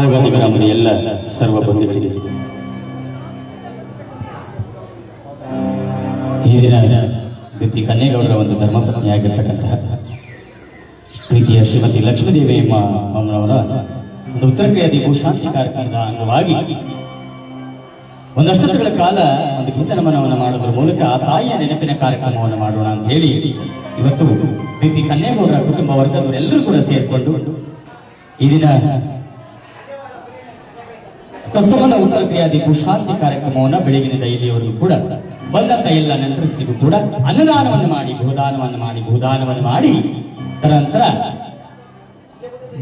ಗ್ರಾಮದ ಎಲ್ಲ ಸರ್ವ ಬಂಧುಗಳಿಗೆ. ಈ ದಿನ ಕನ್ನೇಗೌಡರ ಒಂದು ಧರ್ಮಪತ್ನಿಯಾಗಿರ್ತಕ್ಕಂತಹ ಪ್ರೀತಿಯ ಶ್ರೀಮತಿ ಲಕ್ಷ್ಮೀದೇವಿ ಅಮ್ಮ ಅಮ್ಮನವರ ಒಂದು ಉತ್ತರ ಕ್ರಿಯಾದಿ ಭೂಶಾಂತಿ ಕಾರ್ಯಕ್ರಮದ ಅಂಗವಾಗಿ ಒಂದಷ್ಟು ದಿನಗಳ ಕಾಲ ಒಂದು ಗೀತ ನಮನವನ್ನು ಮಾಡೋದ್ರ ಮೂಲಕ ಆ ತಾಯಿಯ ನೆನಪಿನ ಕಾರ್ಯಕ್ರಮವನ್ನು ಮಾಡೋಣ ಅಂತ ಹೇಳಿ ಇವತ್ತು ಬಿಪಿ ಕನ್ನೇಗೌಡರ ಕುಟುಂಬ ವರ್ಗದವರೆಲ್ಲರೂ ಕೂಡ ಸೇರಿಕೊಂಡು ಈ ದಿನ ತತ್ಸಂಬಂಧ ಉತ್ತರ ಕ್ರಿಯಾದಿ ಕಾರ್ಯಕ್ರಮವನ್ನ ಕಾರ್ಯಕ್ರಮವನ್ನು ಬೆಳಗಿನಿಂದ ಇಲ್ಲಿಯವರೆಗೂ ಕೂಡ ಬಂದಂತ ಎಲ್ಲ ನೆಂಟರಿಸಿಗೂ ಕೂಡ ಅನ್ನದಾನವನ್ನು ಮಾಡಿ ಭೂದಾನವನ್ನು ಮಾಡಿ ಭೂದಾನವನ್ನು ಮಾಡಿ. ತದನಂತರ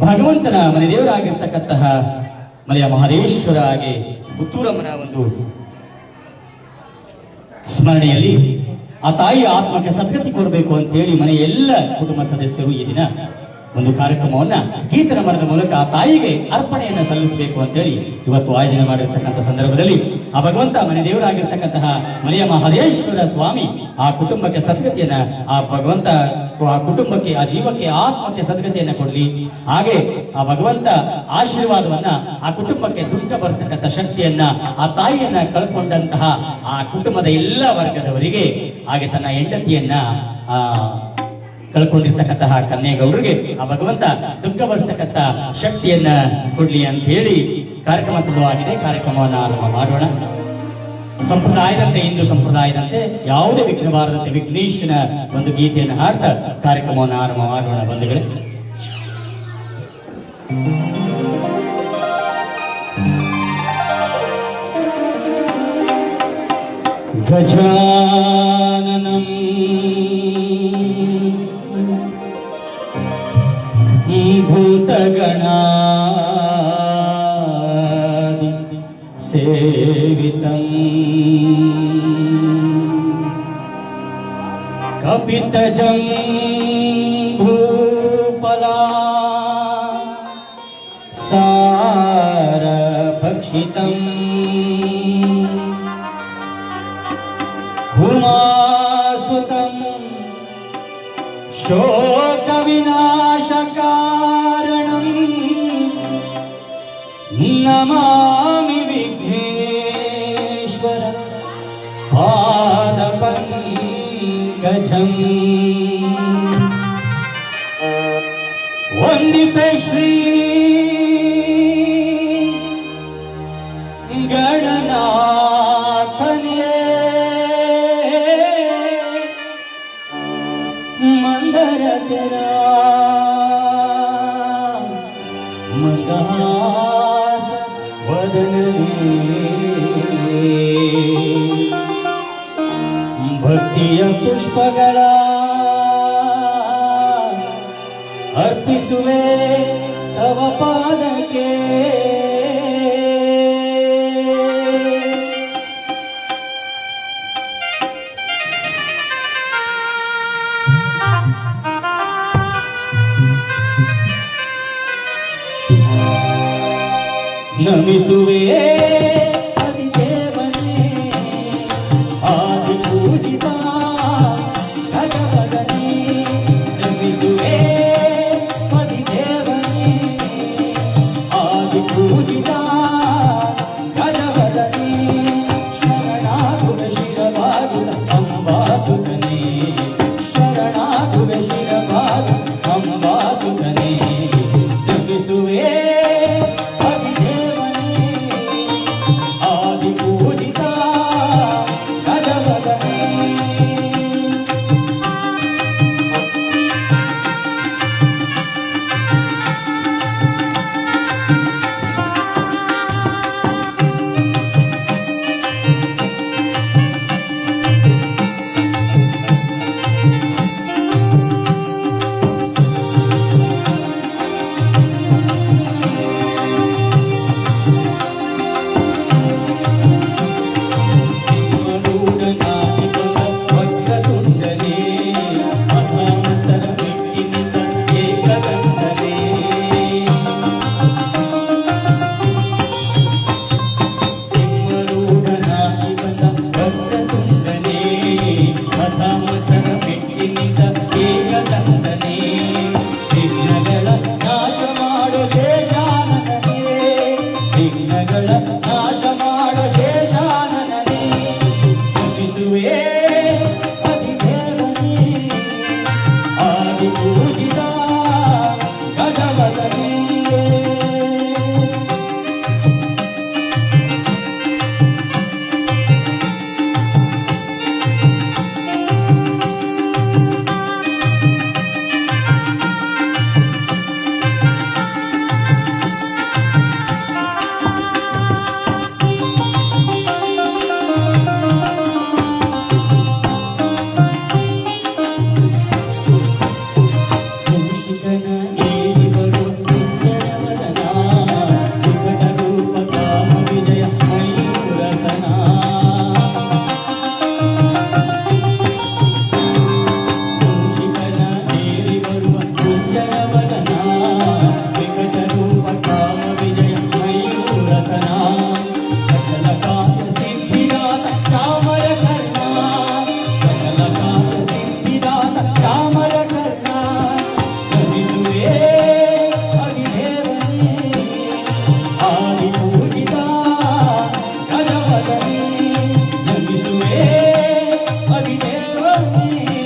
ಭಗವಂತನ ಮನೆ ದೇವರಾಗಿರ್ತಕ್ಕಂತಹ ಮನೆಯ ಮಹದೇಶ್ವರ ಹಾಗೆ ಪುತ್ತೂರಮ್ಮನ ಒಂದು ಸ್ಮರಣೆಯಲ್ಲಿ ಆ ತಾಯಿ ಆತ್ಮಕ್ಕೆ ಸದ್ಗತಿ ಕೊಡಬೇಕು ಅಂತ ಹೇಳಿ ಮನೆಯ ಎಲ್ಲ ಕುಟುಂಬ ಸದಸ್ಯರು ಈ ದಿನ ಒಂದು ಕಾರ್ಯಕ್ರಮವನ್ನ ಗೀತನ ಮರದ ಮೂಲಕ ಆ ತಾಯಿಗೆ ಅರ್ಪಣೆಯನ್ನ ಸಲ್ಲಿಸಬೇಕು ಅಂತ ಹೇಳಿ ಇವತ್ತು ಆಯೋಜನೆ ಮಾಡಿರ್ತಕ್ಕಂಥ ಸಂದರ್ಭದಲ್ಲಿ ಆ ಭಗವಂತ ಮನೆ ದೇವರಾಗಿರ್ತಕ್ಕಂತಹ ಮನೆಯ ಮಹದೇಶ್ವರ ಸ್ವಾಮಿ ಆ ಕುಟುಂಬಕ್ಕೆ ಸದ್ಗತಿಯನ್ನ, ಆ ಭಗವಂತ, ಆ ಕುಟುಂಬಕ್ಕೆ, ಆ ಜೀವಕ್ಕೆ ಆತ್ಮಕ್ಕೆ ಸದ್ಗತಿಯನ್ನ ಕೊಡ್ಲಿ. ಹಾಗೆ ಆ ಭಗವಂತ ಆಶೀರ್ವಾದವನ್ನ, ಆ ಕುಟುಂಬಕ್ಕೆ ದುಡ್ಡ ಬರ್ತಕ್ಕಂಥ ಶಕ್ತಿಯನ್ನ, ಆ ತಾಯಿಯನ್ನ ಕಳ್ಕೊಂಡಂತಹ ಆ ಕುಟುಂಬದ ಎಲ್ಲ ವರ್ಗದವರಿಗೆ, ಹಾಗೆ ತನ್ನ ಹೆಂಡತಿಯನ್ನ, ಆ ಕಳ್ಕೊಂಡಿರ್ತಕ್ಕಂತಹ ಕನ್ನೇಗೌಡರಿಗೆ ಆ ಭಗವಂತ ದುಃಖ ಬರ್ತಕ್ಕಂತ ಶಕ್ತಿಯನ್ನ ಕೊಡ್ಲಿ ಅಂತ ಹೇಳಿ ಕಾರ್ಯಕ್ರಮ ಶುರುವಾಗಿದೆ ಕಾರ್ಯಕ್ರಮವನ್ನು ಆರಂಭ ಮಾಡೋಣ. ಸಂಪ್ರದಾಯದಂತೆ, ಹಿಂದೂ ಸಂಪ್ರದಾಯದಂತೆ, ಯಾವುದೇ ವಿಘ್ನ ಬಾರದಂತೆ ವಿಘ್ನೇಶನ ಒಂದು ಗೀತೆಯನ್ನು ಹಾಡ್ತಾ ಕಾರ್ಯಕ್ರಮವನ್ನು ಆರಂಭ ಮಾಡೋಣ ಬಂಧುಗಳೇ. ಗಜಾನನಂ गणादि सेवितम्। कपितजं भूपला सारभक्षितम्। हुमासुतम् शोकविनाशका नमामि विघ्नेश्वर। पादपङ्कजम्। वन्दिते श्री गणनाथने मन्दरतरा। मदा ಭಕ್ತಿಯ ಪುಷ್ಪಗಳ ಅರ್ಪಿಸುವೆ ತವ ಪಾದಕ್ಕೆ ನಮಿಸುವೆ You.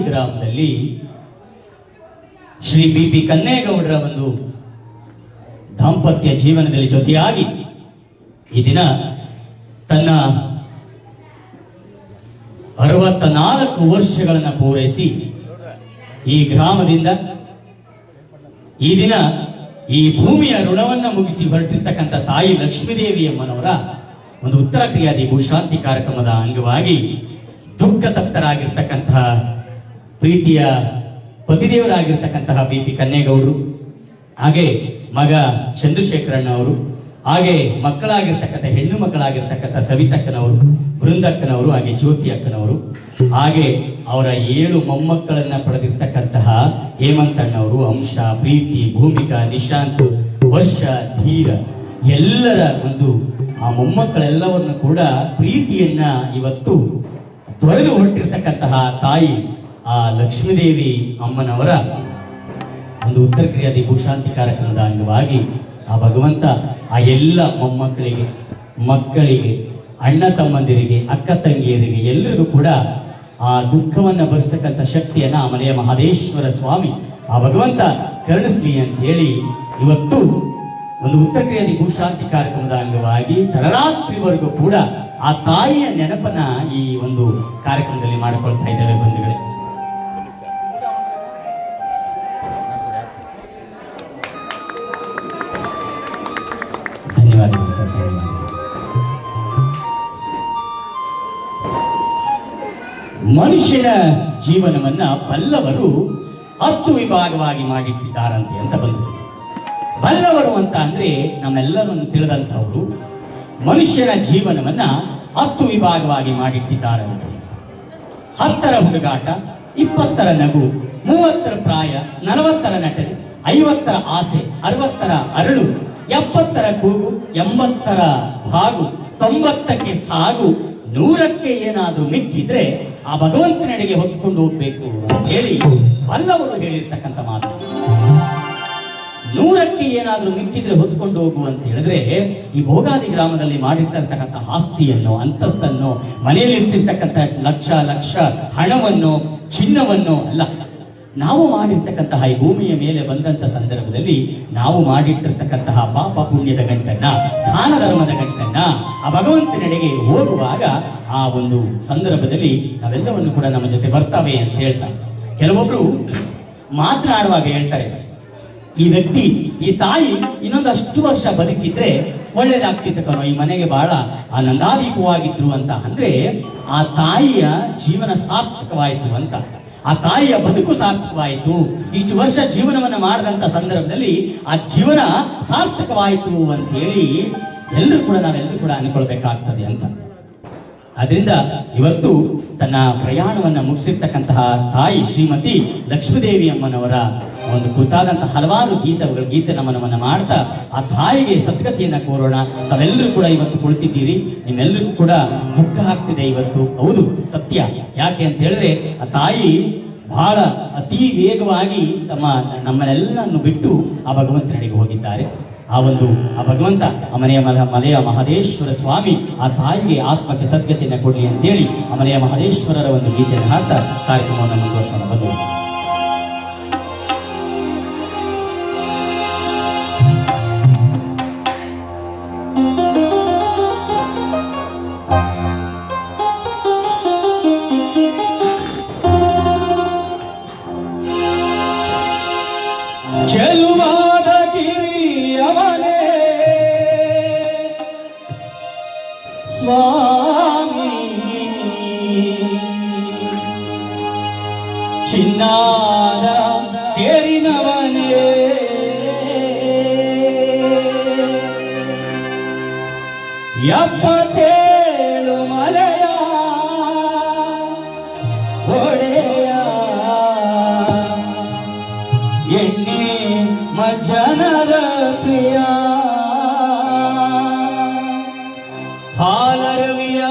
ಗ್ರಾಮದಲ್ಲಿ ಶ್ರೀ ಬಿ ಪಿ ಕನ್ನೇಗೌಡರ ಒಂದು ದಾಂಪತ್ಯ ಜೀವನದಲ್ಲಿ ಜೊತೆಯಾಗಿ ಈ ದಿನ ತನ್ನ ಅರವತ್ತ ನಾಲ್ಕು ವರ್ಷಗಳನ್ನು ಪೂರೈಸಿ ಈ ಗ್ರಾಮದಿಂದ ಈ ದಿನ ಈ ಭೂಮಿಯ ಋಣವನ್ನ ಮುಗಿಸಿ ಹೊರಟಿರ್ತಕ್ಕಂಥ ತಾಯಿ ಲಕ್ಷ್ಮೀದೇವಿ ಅಮ್ಮನವರ ಒಂದು ಉತ್ತರ ಕ್ರಿಯಾದಿ ಭೂಶಾಂತಿ ಕಾರ್ಯಕ್ರಮದ ಅಂಗವಾಗಿ ದುಃಖ ತಪ್ತರಾಗಿರ್ತಕ್ಕಂತಹ ಪ್ರೀತಿಯ ಪತಿದೇವರಾಗಿರ್ತಕ್ಕಂತಹ ಬಿ ಪಿ ಕನ್ನೇಗೌಡರು ಹಾಗೆ ಮಗ ಚಂದ್ರಶೇಖರಣ್ಣ ಅವರು ಹಾಗೆ ಮಕ್ಕಳಾಗಿರ್ತಕ್ಕಂಥ ಹೆಣ್ಣು ಮಕ್ಕಳಾಗಿರ್ತಕ್ಕಂಥ ಸವಿತಕ್ಕನವರು ಬೃಂದಕ್ಕನವರು ಹಾಗೆ ಜ್ಯೋತಿ ಅಕ್ಕನವರು ಹಾಗೆ ಅವರ ಏಳು ಮೊಮ್ಮಕ್ಕಳನ್ನ ಪಡೆದಿರ್ತಕ್ಕಂತಹ ಹೇಮಂತಣ್ಣವರು, ಅಂಶ, ಪ್ರೀತಿ, ಭೂಮಿಕಾ, ನಿಶಾಂತ್, ವರ್ಷ, ಧೀರ, ಎಲ್ಲರ ಒಂದು ಆ ಮೊಮ್ಮಕ್ಕಳೆಲ್ಲವನ್ನು ಕೂಡ ಪ್ರೀತಿಯನ್ನ ಇವತ್ತು ತೊರೆದು ಹೊರಟಿರ್ತಕ್ಕಂತಹ ತಾಯಿ ಆ ಲಕ್ಷ್ಮೀದೇವಿ ಅಮ್ಮನವರ ಒಂದು ಉತ್ತರ ಕ್ರಿಯಾ ದೀಪಶಾಂತಿ ಕಾರ್ಯಕ್ರಮದ ಅಂಗವಾಗಿ ಆ ಭಗವಂತ ಆ ಎಲ್ಲ ಮೊಮ್ಮಕ್ಕಳಿಗೆ, ಮಕ್ಕಳಿಗೆ, ಅಣ್ಣ ತಮ್ಮಂದಿರಿಗೆ, ಅಕ್ಕ ತಂಗಿಯರಿಗೆ ಎಲ್ಲರಿಗೂ ಕೂಡ ಆ ದುಃಖವನ್ನು ಭರಿಸ್ತಕ್ಕಂಥ ಶಕ್ತಿಯನ್ನ ಆ ಮನೆಯ ಮಹದೇಶ್ವರ ಸ್ವಾಮಿ, ಆ ಭಗವಂತ ಕರುಣಿಸ್ಲಿ ಅಂತ ಹೇಳಿ ಇವತ್ತು ಒಂದು ಉತ್ತರ ಕ್ರಿಯಾ ದೀಪಶಾಂತಿ ಕಾರ್ಯಕ್ರಮದ ಅಂಗವಾಗಿ ತರರಾತ್ರಿವರೆಗೂ ಕೂಡ ಆ ತಾಯಿಯ ನೆನಪನ್ನ ಈ ಒಂದು ಕಾರ್ಯಕ್ರಮದಲ್ಲಿ ಮಾಡಿಕೊಳ್ತಾ ಇದ್ದೇವೆ ಬಂಧುಗಳೇ. ಮನುಷ್ಯನ ಜೀವನವನ್ನ ಬಲ್ಲವರು ಹತ್ತು ವಿಭಾಗವಾಗಿ ಮಾಡಿಟ್ಟಿದ್ದಾರಂತೆ ಅಂತ ಬಂದರು ಬಲ್ಲವರು ಅಂತ ಅಂದ್ರೆ ನಮ್ಮೆಲ್ಲರನ್ನು ತಿಳಿದಂಥವರು ಮನುಷ್ಯನ ಜೀವನವನ್ನ ಹತ್ತು ವಿಭಾಗವಾಗಿ ಮಾಡಿಟ್ಟಿದ್ದಾರಂತೆ. ಹತ್ತರ ಹುಡುಗಾಟ, ಇಪ್ಪತ್ತರ ನಗು, ಮೂವತ್ತರ ಪ್ರಾಯ, ನಲವತ್ತರ ನಟನೆ, ಐವತ್ತರ ಆಸೆ, ಅರವತ್ತರ ಅರಳು, ಎಪ್ಪತ್ತರ ಕೂಗು, ಎಂಬತ್ತರ ಭಾಗು, ತೊಂಬತ್ತಕ್ಕೆ ಸಾಗು, ನೂರಕ್ಕೆ ಏನಾದರೂ ಮಿಕ್ಕಿದ್ರೆ ಆ ಭಗವಂತನೆಡೆಗೆ ಹೊತ್ಕೊಂಡು ಹೋಗ್ಬೇಕು ಅಂತ ಹೇಳಿ ಬಲ್ಲವರು ಹೇಳಿರ್ತಕ್ಕಂಥ ಮಾತು. ನೂರಕ್ಕೆ ಏನಾದರೂ ನಿಂತಿದ್ರೆ ಹೊತ್ಕೊಂಡು ಹೋಗು ಅಂತ ಹೇಳಿದ್ರೆ ಈ ಭೋಗಾದಿ ಗ್ರಾಮದಲ್ಲಿ ಮಾಡಿರ್ತಕ್ಕಂಥ ಆಸ್ತಿಯನ್ನು, ಅಂತಸ್ತನ್ನು ಮನೆಯಲ್ಲಿ ಇರ್ತಿರ್ತಕ್ಕಂಥ ಲಕ್ಷ ಲಕ್ಷ ಹಣವನ್ನು, ಚಿನ್ನವನ್ನು, ಅಲ್ಲ ನಾವು ಮಾಡಿರ್ತಕ್ಕಂತಹ ಈ ಭೂಮಿಯ ಮೇಲೆ ಬಂದಂತ ಸಂದರ್ಭದಲ್ಲಿ ನಾವು ಮಾಡಿಟ್ಟಿರ್ತಕ್ಕಂತಹ ಪಾಪ ಪುಣ್ಯದ ಗಂಟನ್ನ ದಾನ ಧರ್ಮದ ಗಂಟನ್ನ ಆ ಭಗವಂತನೆಡೆಗೆ ಹೋಗುವಾಗ ಆ ಒಂದು ಸಂದರ್ಭದಲ್ಲಿ ನಾವೆಲ್ಲವನ್ನು ಕೂಡ ನಮ್ಮ ಜೊತೆ ಬರ್ತವೆ ಅಂತ ಹೇಳ್ತಾರೆ. ಕೆಲವೊಬ್ರು ಮಾತನಾಡುವಾಗ ಹೇಳ್ತಾರೆ, ಈ ವ್ಯಕ್ತಿ, ಈ ತಾಯಿ ಇನ್ನೊಂದಷ್ಟು ವರ್ಷ ಬದುಕಿದ್ರೆ ಒಳ್ಳೇದಾಗ್ತಿತ್ತು ಕಣೋ, ಈ ಮನೆಗೆ ಬಹಳ ಆನಂದಾದೀಪವಾಗಿದ್ರು ಅಂತ ಅಂದ್ರೆ ಆ ತಾಯಿಯ ಜೀವನ ಸಾರ್ಥಕವಾಯಿತು ಅಂತ. ಆ ತಾಯಿಯ ಬದುಕು ಸಾರ್ಥಕವಾಯಿತು. ಇಷ್ಟು ವರ್ಷ ಜೀವನವನ್ನು ಮಾಡಿದಂತ ಸಂದರ್ಭದಲ್ಲಿ ಆ ಜೀವನ ಸಾರ್ಥಕವಾಯಿತು ಅಂತ ಹೇಳಿ ಎಲ್ಲರೂ ಕೂಡ ನಾವೆಲ್ಲರೂ ಕೂಡ ಅನ್ಕೊಳ್ಬೇಕಾಗ್ತದೆ ಅಂತ. ಅದರಿಂದ ಇವತ್ತು ತನ್ನ ಪ್ರಯಾಣವನ್ನ ಮುಗಿಸಿರ್ತಕ್ಕಂತಹ ತಾಯಿ ಶ್ರೀಮತಿ ಲಕ್ಷ್ಮೀದೇವಿ ಅಮ್ಮನವರ ಒಂದು ಕುರಿತಾದಂತಹ ಹಲವಾರು ಗೀತಗಳು, ಗೀತೆ ನಮನವನ್ನು ಮಾಡ್ತಾ, ಆ ತಾಯಿಗೆ ಸದ್ಗತಿಯನ್ನ ಕೋರೋಣ. ತಾವೆಲ್ಲರೂ ಕೂಡ ಇವತ್ತು ಕುಳಿತಿದ್ದೀರಿ. ನಿಮ್ಮೆಲ್ಲರಿಗೂ ಕೂಡ ದುಃಖ ಆಗ್ತಿದೆ ಇವತ್ತು. ಹೌದು, ಸತ್ಯ. ಯಾಕೆ ಅಂತ ಹೇಳಿದ್ರೆ, ಆ ತಾಯಿ ಬಹಳ ಅತಿ ವೇಗವಾಗಿ ತಮ್ಮ ನಮ್ಮನ್ನೆಲ್ಲನ್ನು ಬಿಟ್ಟು ಆ ಭಗವಂತನಡೆಗೆ ಹೋಗಿದ್ದಾರೆ. ಆ ಒಂದು, ಆ ಭಗವಂತ, ಆ ಮನೆಯ ಮಲ, ಮಲೆಯ ಮಹದೇಶ್ವರ ಸ್ವಾಮಿ, ಆ ತಾಯಿಗೆ ಆತ್ಮಕ್ಕೆ ಸದ್ಗತಿಯನ್ನು ಕೊಡಲಿ ಅಂತೇಳಿ ಆ ಮನೆಯ ಮಹದೇಶ್ವರರ ಒಂದು ಗೀತೆಯನ್ನು ಹಾಡ್ತಾ ಕಾರ್ಯಕ್ರಮವನ್ನು ಮುಂದುವರಿಸೋಣ. ಬಂದು ಚೆಲುವಾದ ಗಿರಿಯವನೇ ಸ್ವಾಮಿ ಚಿನ್ನಾದ ತೇರಿನವನೇ ಎಪ್ಪತ್ತೇಳು ಹಾಲರವಿಯ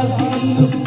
आती